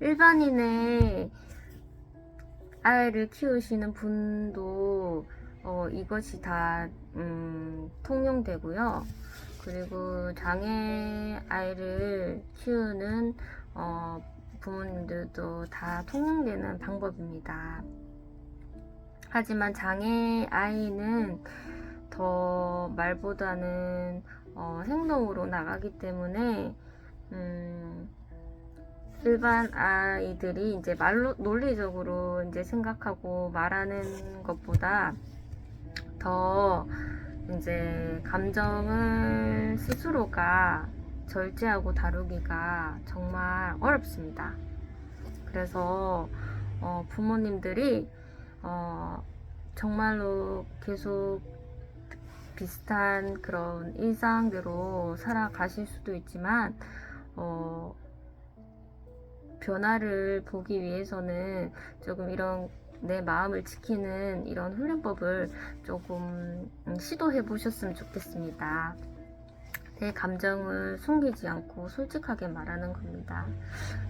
일반인의 아이를 키우시는 분도 어, 이것이 다 음, 통용되고요. 그리고 장애 아이를 키우는 어, 부모님들도 다 통용되는 방법입니다. 하지만 장애 아이는 더 말보다는 어, 행동으로 나가기 때문에 음, 일반 아이들이 이제 말로 논리적으로 이제 생각하고 말하는 것보다 더 이제 감정을 스스로가 절제하고 다루기가 정말 어렵습니다. 그래서 어, 부모님들이 어, 정말로 계속 비슷한 그런 일상대로 살아가실 수도 있지만 어, 변화를 보기 위해서는 조금 이런 내 마음을 지키는 이런 훈련법을 조금 음, 시도해 보셨으면 좋겠습니다. 내 감정을 숨기지 않고 솔직하게 말하는 겁니다.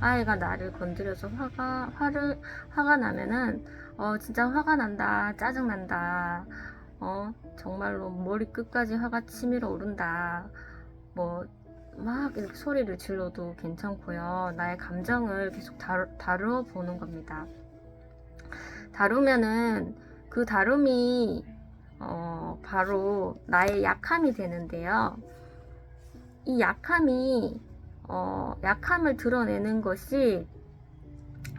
아이가 나를 건드려서 화가 화를 화가 나면은 어 진짜 화가 난다 짜증 난다 어 정말로 머리 끝까지 화가 치밀어 오른다 뭐 막 이렇게 소리를 질러도 괜찮고요. 나의 감정을 계속 다루, 다루어 보는 겁니다. 다루면은 그 다룸이 어, 바로 나의 약함이 되는데요. 이 약함이 어, 약함을 드러내는 것이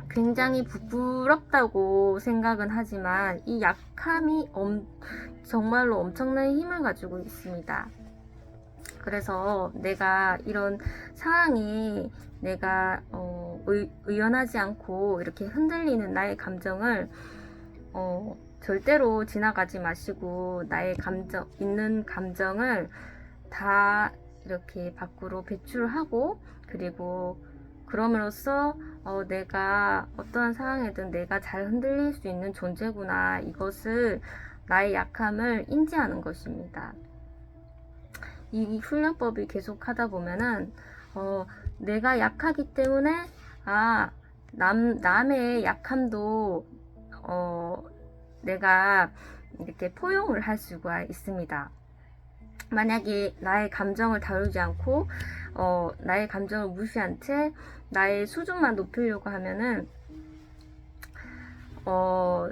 굉장히 부끄럽다고 생각은 하지만 이 약함이 엄, 정말로 엄청난 힘을 가지고 있습니다. 그래서 내가 이런 상황이 내가 어, 의, 의연하지 않고 이렇게 흔들리는 나의 감정을 어, 절대로 지나가지 마시고 나의 감정 있는 감정을 다 이렇게 밖으로 배출하고 그리고 그럼으로써 어, 내가 어떠한 상황에든 내가 잘 흔들릴 수 있는 존재구나 이것을 나의 약함을 인지하는 것입니다. 이 훈련법이 계속 하다 보면은 어, 내가 약하기 때문에 아 남, 남의 약함도 어, 내가 이렇게 포용을 할 수가 있습니다. 만약에 나의 감정을 다루지 않고 어, 나의 감정을 무시한 채 나의 수준만 높이려고 하면은 어,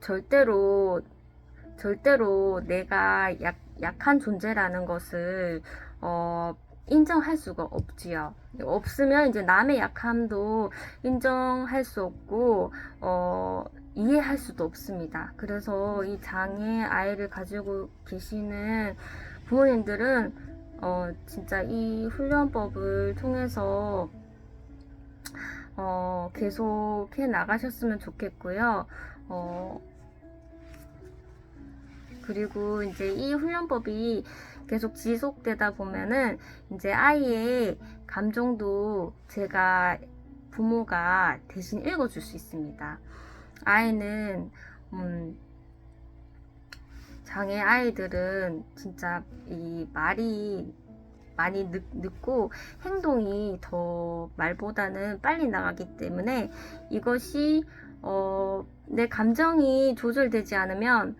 절대로 절대로 내가 약, 약한 존재라는 것을 어, 인정할 수가 없지요. 없으면 이제 남의 약함도 인정할 수 없고 어, 이해할 수도 없습니다. 그래서 이 장애 아이를 가지고 계시는 부모님들은 어, 진짜 이 훈련법을 통해서 어, 계속 해 나가셨으면 좋겠고요. 어, 그리고 이제 이 훈련법이 계속 지속되다 보면은 이제 아이의 감정도 제가 부모가 대신 읽어줄 수 있습니다. 아이는 음, 장애 아이들은 진짜 이 말이 많이 늦, 늦고 행동이 더 말보다는 빨리 나가기 때문에 이것이 어, 내 감정이 조절되지 않으면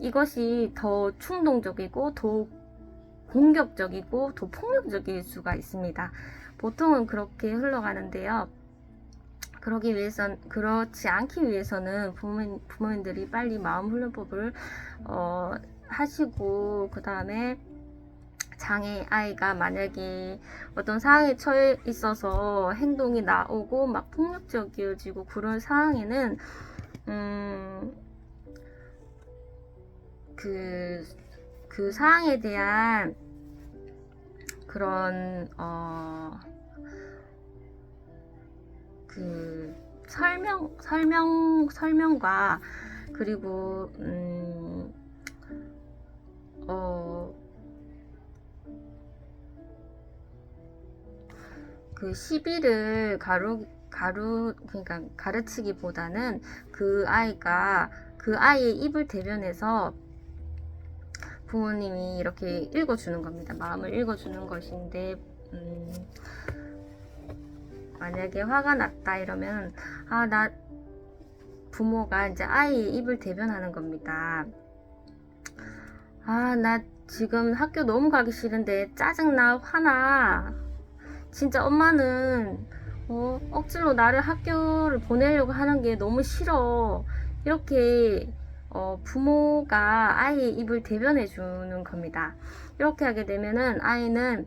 이것이 더 충동적이고 더 공격적이고 더 폭력적일 수가 있습니다. 보통은 그렇게 흘러가는데요. 그러기 위해선 그렇지 않기 위해서는 부모님, 부모님들이 빨리 마음 훈련법을 어, 하시고 그 다음에 장애 아이가 만약에 어떤 상황에 처해 있어서 행동이 나오고 막 폭력적이어지고 그런 상황에는 음, 그, 그 사항에 대한 그런, 어, 그, 설명, 설명, 설명과, 그리고, 음, 어, 그 시비를 가루, 가루, 그러니까 가르치기보다는 그 아이가 그 아이의 입을 대변해서 부모님이 이렇게 읽어주는 겁니다. 마음을 읽어주는 것인데, 음, 만약에 화가 났다 이러면 아 나 부모가 이제 아이의 입을 대변하는 겁니다. 아 나 지금 학교 너무 가기 싫은데 짜증나 화나 진짜 엄마는 어, 억지로 나를 학교를 보내려고 하는 게 너무 싫어 이렇게 어, 부모가 아이의 입을 대변해 주는 겁니다. 이렇게 하게 되면은 아이는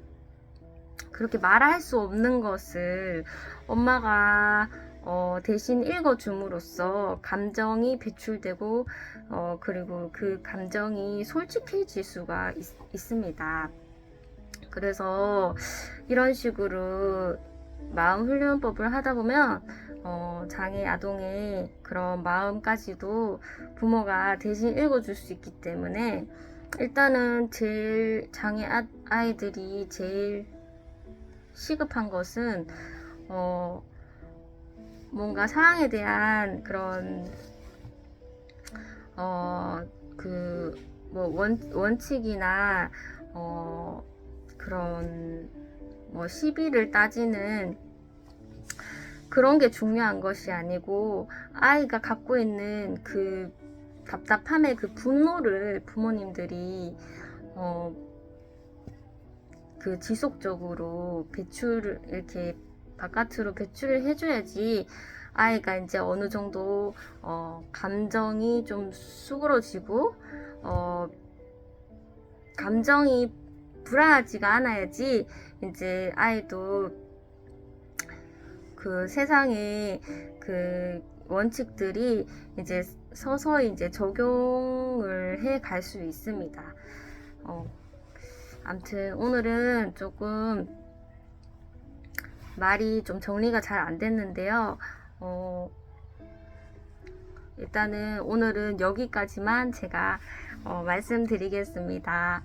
그렇게 말할 수 없는 것을 엄마가 어, 대신 읽어줌으로써 감정이 배출되고 어, 그리고 그 감정이 솔직해질 수가 있, 있습니다. 그래서 이런 식으로 마음 훈련법을 하다 보면 어, 장애 아동의 그런 마음까지도 부모가 대신 읽어줄 수 있기 때문에 일단은 제일 장애 아, 아이들이 제일 시급한 것은 어, 뭔가 사랑에 대한 그런 어 그 뭐 원, 원칙이나 어 그런 뭐 시비를 따지는 그런 게 중요한 것이 아니고 아이가 갖고 있는 그 답답함의 그 분노를 부모님들이 어, 그 지속적으로 배출을 이렇게 바깥으로 배출을 해줘야지 아이가 이제 어느 정도 어, 감정이 좀 수그러지고 어, 감정이 불안하지가 않아야지 이제 아이도 그 세상의 그 원칙들이 이제 서서히 이제 적용을 해 갈 수 있습니다. 어, 아무튼 오늘은 조금 말이 좀 정리가 잘 안 됐는데요. 어, 일단은 오늘은 여기까지만 제가 어, 말씀드리겠습니다.